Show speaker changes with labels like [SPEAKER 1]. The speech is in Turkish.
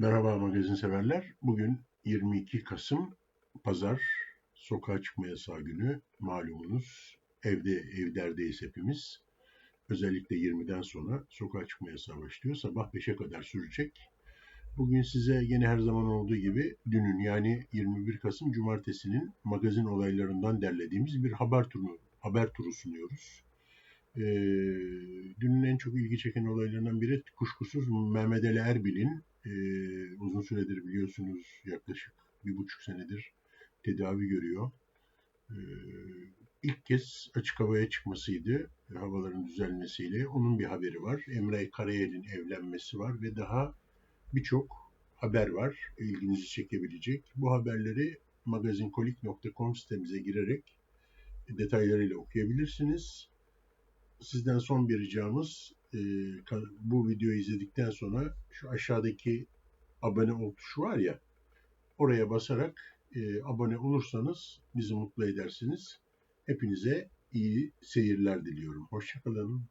[SPEAKER 1] Merhaba magazin severler. Bugün 22 Kasım Pazar sokağa çıkma yasağı günü. Malumunuz evde evlerdeyiz hepimiz. Özellikle 20'den sonra sokağa çıkma yasağı başlıyor. Sabah 5'e kadar sürecek. Bugün size yine her zaman olduğu gibi dünün yani 21 Kasım Cumartesi'nin magazin olaylarından derlediğimiz bir haber turu, haber turu sunuyoruz. Ee, dünün en çok ilgi çeken olaylarından biri kuşkusuz Mehmet Ali Erbil'in e, uzun süredir biliyorsunuz yaklaşık bir buçuk senedir tedavi görüyor. E, ilk kez açık havaya çıkmasıydı havaların düzelmesiyle. Onun bir haberi var. Emre Karayel'in evlenmesi var ve daha birçok haber var ilginizi çekebilecek. Bu haberleri magazinkolik.com sitemize girerek detaylarıyla okuyabilirsiniz. Sizden son bir ricamız e, bu videoyu izledikten sonra şu aşağıdaki abone ol tuşu var ya oraya basarak e, abone olursanız bizi mutlu edersiniz. Hepinize iyi seyirler diliyorum. Hoşçakalın.